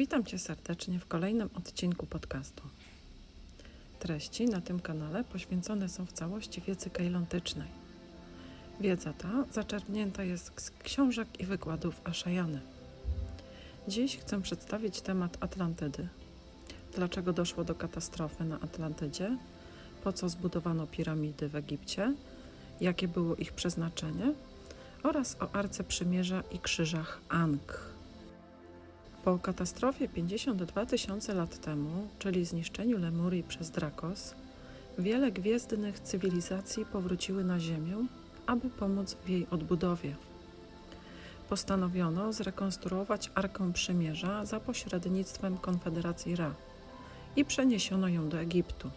Witam Cię serdecznie w kolejnym odcinku podcastu. Treści na tym kanale poświęcone są w całości wiedzy kejlontycznej. Wiedza ta zaczerpnięta jest z książek i wykładów Ashayany. Dziś chcę przedstawić temat Atlantydy. Dlaczego doszło do katastrofy na Atlantydzie? Po co zbudowano piramidy w Egipcie? Jakie było ich przeznaczenie? Oraz o Arce Przymierza i krzyżach Ankh. Po katastrofie 52 tysiące lat temu, czyli zniszczeniu Lemurii przez Drakos, wiele gwiezdnych cywilizacji powróciły na Ziemię, aby pomóc w jej odbudowie. Postanowiono zrekonstruować Arkę Przymierza za pośrednictwem Konfederacji Ra i przeniesiono ją do Egiptu.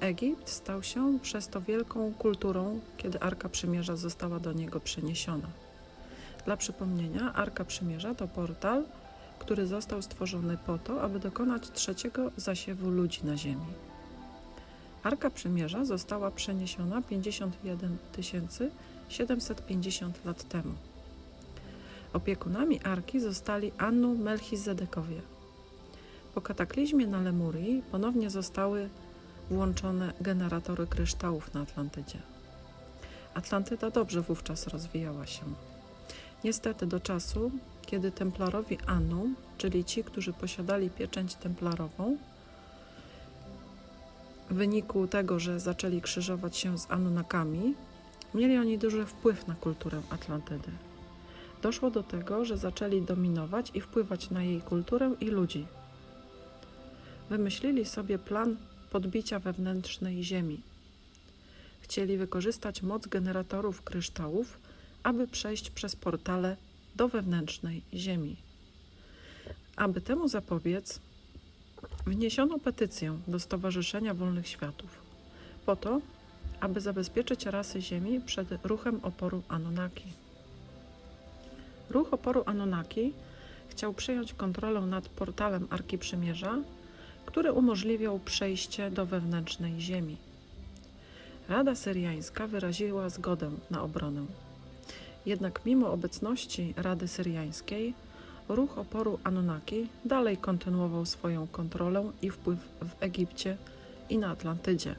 Egipt stał się przez to wielką kulturą, kiedy Arka Przymierza została do niego przeniesiona. Dla przypomnienia, Arka Przymierza to portal, który został stworzony po to, aby dokonać trzeciego zasiewu ludzi na Ziemi. Arka Przymierza została przeniesiona 51 750 lat temu. Opiekunami Arki zostali Annu Melchizedekowie. Po kataklizmie na Lemurii ponownie zostały włączone generatory kryształów na Atlantydzie. Atlantyda dobrze wówczas rozwijała się. Niestety do czasu, kiedy templarowi Annum, czyli ci, którzy posiadali pieczęć templarową, w wyniku tego, że zaczęli krzyżować się z Anunnakami, mieli oni duży wpływ na kulturę Atlantydy. Doszło do tego, że zaczęli dominować i wpływać na jej kulturę i ludzi. Wymyślili sobie plan podbicia wewnętrznej Ziemi. Chcieli wykorzystać moc generatorów kryształów, aby przejść przez portale do wewnętrznej Ziemi. Aby temu zapobiec, wniesiono petycję do Stowarzyszenia Wolnych Światów, po to, aby zabezpieczyć rasy Ziemi przed ruchem oporu Anunnaki. Ruch oporu Anunnaki chciał przejąć kontrolę nad portalem Arki Przymierza, który umożliwiał przejście do wewnętrznej Ziemi. Rada Syriańska wyraziła zgodę na obronę. Jednak mimo obecności Rady Syriańskiej, ruch oporu Anunnaki dalej kontynuował swoją kontrolę i wpływ w Egipcie i na Atlantydzie.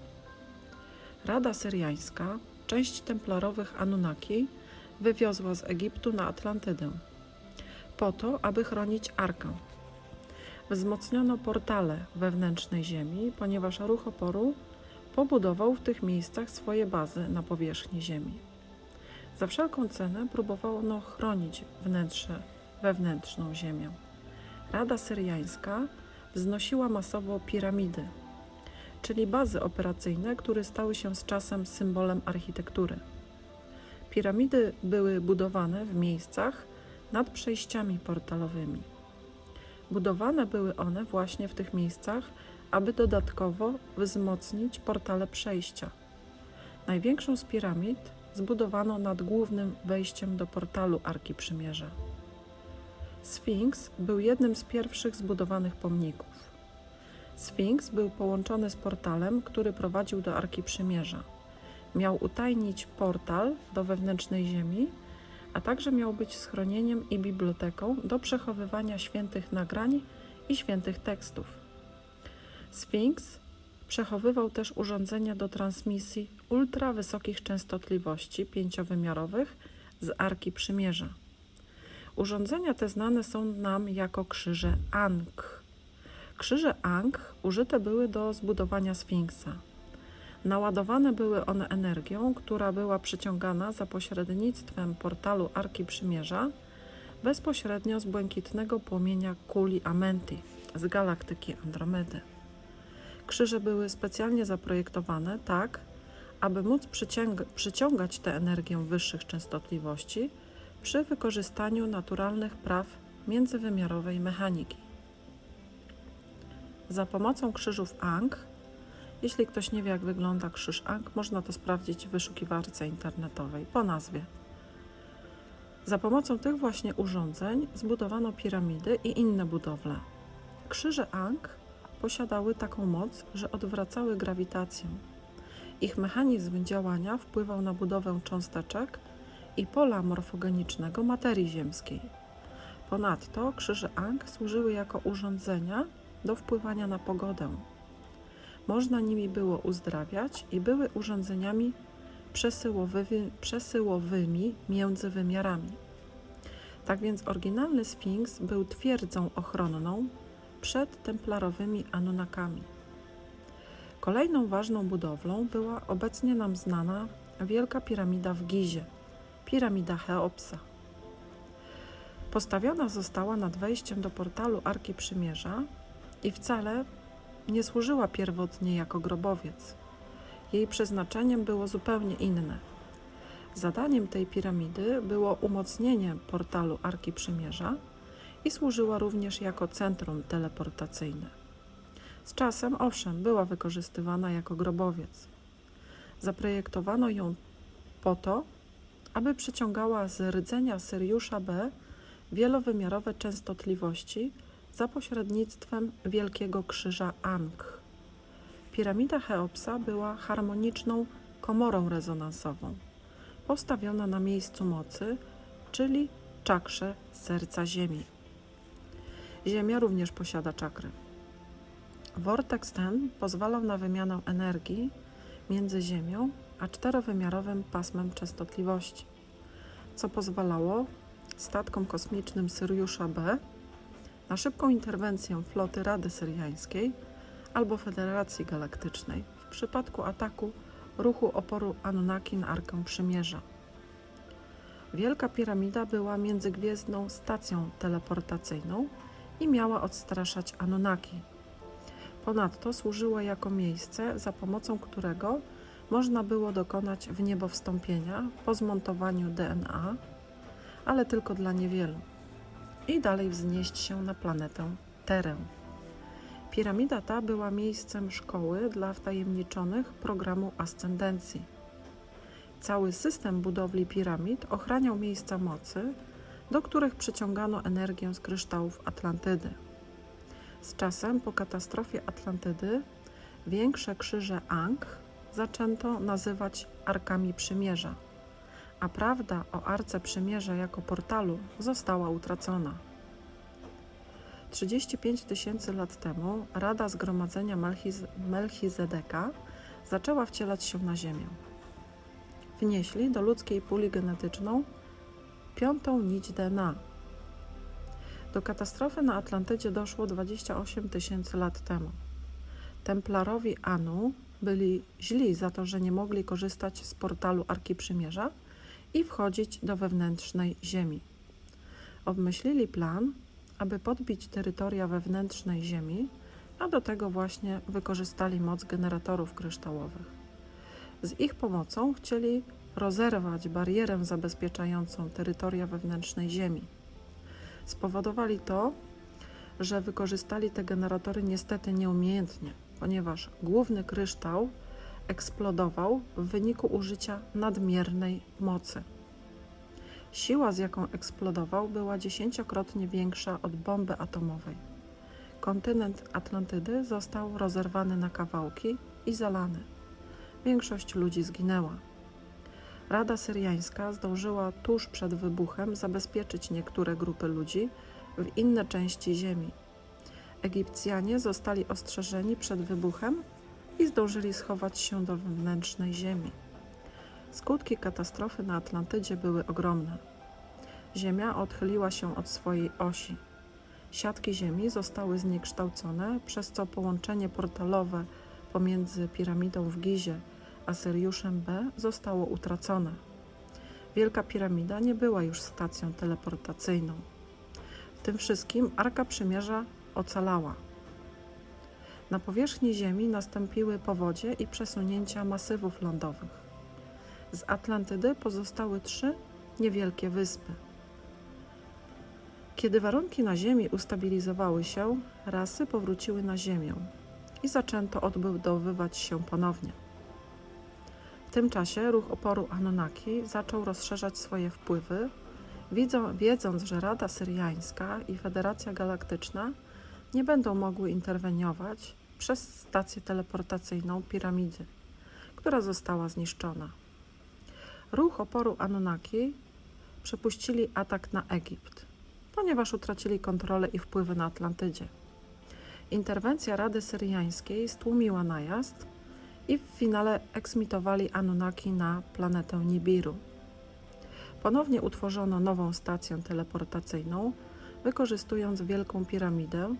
Rada Syriańska, część templarowych Anunnaki, wywiozła z Egiptu na Atlantydę, po to, aby chronić Arkę. Wzmocniono portale wewnętrznej Ziemi, ponieważ ruch oporu pobudował w tych miejscach swoje bazy na powierzchni Ziemi. Za wszelką cenę próbowano chronić wnętrze, wewnętrzną ziemię. Rada Syriańska wznosiła masowo piramidy, czyli bazy operacyjne, które stały się z czasem symbolem architektury. Piramidy były budowane w miejscach nad przejściami portalowymi. Budowane były one właśnie w tych miejscach, aby dodatkowo wzmocnić portale przejścia. Największą z piramid zbudowano nad głównym wejściem do portalu Arki Przymierza. Sfinks był jednym z pierwszych zbudowanych pomników. Sfinks był połączony z portalem, który prowadził do Arki Przymierza. Miał utajnić portal do wewnętrznej ziemi, a także miał być schronieniem i biblioteką do przechowywania świętych nagrań i świętych tekstów. Sfinks przechowywał też urządzenia do transmisji ultrawysokich częstotliwości pięciowymiarowych z Arki Przymierza. Urządzenia te znane są nam jako krzyże Ankh. Krzyże Ankh użyte były do zbudowania Sfinksa. Naładowane były one energią, która była przyciągana za pośrednictwem portalu Arki Przymierza bezpośrednio z błękitnego płomienia kuli Amenti z galaktyki Andromedy. Krzyże były specjalnie zaprojektowane tak, aby móc przyciągać tę energię wyższych częstotliwości przy wykorzystaniu naturalnych praw międzywymiarowej mechaniki. Za pomocą krzyżów Ankh, jeśli ktoś nie wie jak wygląda krzyż Ankh, można to sprawdzić w wyszukiwarce internetowej po nazwie. Za pomocą tych właśnie urządzeń zbudowano piramidy i inne budowle. Krzyże Ankh posiadały taką moc, że odwracały grawitację. Ich mechanizm działania wpływał na budowę cząsteczek i pola morfogenicznego materii ziemskiej. Ponadto krzyże Ang służyły jako urządzenia do wpływania na pogodę. Można nimi było uzdrawiać i były urządzeniami przesyłowymi, przesyłowymi między wymiarami. Tak więc oryginalny Sfinks był twierdzą ochronną przed templarowymi Anunnakami. Kolejną ważną budowlą była obecnie nam znana Wielka Piramida w Gizie, piramida Cheopsa. Postawiona została nad wejściem do portalu Arki Przymierza i wcale nie służyła pierwotnie jako grobowiec. Jej przeznaczeniem było zupełnie inne. Zadaniem tej piramidy było umocnienie portalu Arki Przymierza i służyła również jako centrum teleportacyjne. Z czasem, owszem, była wykorzystywana jako grobowiec. Zaprojektowano ją po to, aby przyciągała z rdzenia Syriusza B wielowymiarowe częstotliwości za pośrednictwem Wielkiego Krzyża Ankh. Piramida Cheopsa była harmoniczną komorą rezonansową, postawiona na miejscu mocy, czyli czakrze serca Ziemi. Ziemia również posiada czakry. Vortex ten pozwalał na wymianę energii między Ziemią a czterowymiarowym pasmem częstotliwości, co pozwalało statkom kosmicznym Syriusza B na szybką interwencję floty Rady Syriańskiej albo Federacji Galaktycznej w przypadku ataku ruchu oporu Anunnaki na Arkę Przymierza. Wielka Piramida była międzygwiezdną stacją teleportacyjną i miała odstraszać Anunnaki. Ponadto służyła jako miejsce, za pomocą którego można było dokonać w niebo wstąpienia po zmontowaniu DNA, ale tylko dla niewielu, i dalej wznieść się na planetę Terę. Piramida ta była miejscem szkoły dla wtajemniczonych programu ascendencji. Cały system budowli piramid ochraniał miejsca mocy, do których przyciągano energię z kryształów Atlantydy. Z czasem po katastrofie Atlantydy większe krzyże Ankh zaczęto nazywać Arkami Przymierza, a prawda o Arce Przymierza jako portalu została utracona. 35 tysięcy lat temu Rada Zgromadzenia Melchiz Melchizedeka zaczęła wcielać się na Ziemię. Wnieśli do ludzkiej puli genetyczną piątą nić DNA. Do katastrofy na Atlantydzie doszło 28 tysięcy lat temu. Templarowi Anu byli źli za to, że nie mogli korzystać z portalu Arki Przymierza i wchodzić do wewnętrznej Ziemi. Obmyślili plan, aby podbić terytoria wewnętrznej Ziemi, a do tego właśnie wykorzystali moc generatorów kryształowych. Z ich pomocą chcieli rozerwać barierę zabezpieczającą terytoria wewnętrznej Ziemi. Spowodowali to, że wykorzystali te generatory niestety nieumiejętnie, ponieważ główny kryształ eksplodował w wyniku użycia nadmiernej mocy. Siła, z jaką eksplodował, była dziesięciokrotnie większa od bomby atomowej. Kontynent Atlantydy został rozerwany na kawałki i zalany. Większość ludzi zginęła. Rada Syriańska zdążyła tuż przed wybuchem zabezpieczyć niektóre grupy ludzi w inne części ziemi. Egipcjanie zostali ostrzeżeni przed wybuchem i zdążyli schować się do wewnętrznej ziemi. Skutki katastrofy na Atlantydzie były ogromne. Ziemia odchyliła się od swojej osi. Siatki Ziemi zostały zniekształcone, przez co połączenie portalowe pomiędzy piramidą w Gizie a Syriuszem B zostało utracone. Wielka Piramida nie była już stacją teleportacyjną. W tym wszystkim Arka Przymierza ocalała. Na powierzchni Ziemi nastąpiły powodzie i przesunięcia masywów lądowych. Z Atlantydy pozostały trzy niewielkie wyspy. Kiedy warunki na Ziemi ustabilizowały się, rasy powróciły na Ziemię i zaczęto odbudowywać się ponownie. W tym czasie ruch oporu Anunnaki zaczął rozszerzać swoje wpływy, widzą, wiedząc, że Rada Syriańska i Federacja Galaktyczna nie będą mogły interweniować przez stację teleportacyjną piramidy, która została zniszczona. Ruch oporu Anunnaki przepuścili atak na Egipt. ponieważ utracili kontrolę i wpływy na Atlantydzie. Interwencja Rady Syriańskiej stłumiła najazd i w finale eksmitowali Anunnaki na planetę Nibiru. Ponownie utworzono nową stację teleportacyjną, wykorzystując Wielką Piramidę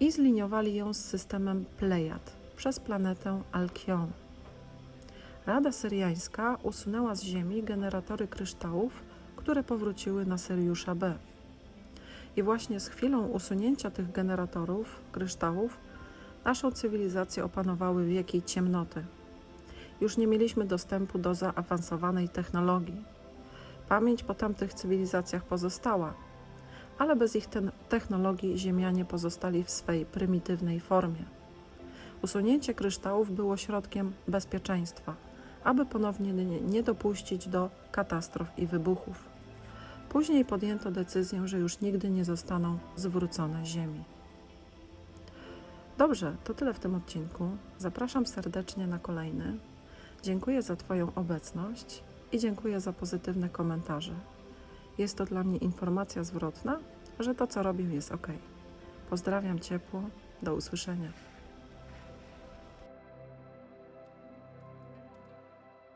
i zliniowali ją z systemem Plejad przez planetę Alkion. Rada Syriańska usunęła z Ziemi generatory kryształów, które powróciły na Syriusza B. I właśnie z chwilą usunięcia tych generatorów kryształów naszą cywilizację opanowały wieki ciemnoty. Już nie mieliśmy dostępu do zaawansowanej technologii. Pamięć po tamtych cywilizacjach pozostała, ale bez ich technologii Ziemianie pozostali w swej prymitywnej formie. Usunięcie kryształów było środkiem bezpieczeństwa, aby ponownie nie- nie dopuścić do katastrof i wybuchów. Później podjęto decyzję, że już nigdy nie zostaną zwrócone Ziemi. Dobrze, to tyle w tym odcinku. Zapraszam serdecznie na kolejny. Dziękuję za Twoją obecność i dziękuję za pozytywne komentarze. Jest to dla mnie informacja zwrotna, że to, co robię, jest ok. Pozdrawiam ciepło. Do usłyszenia.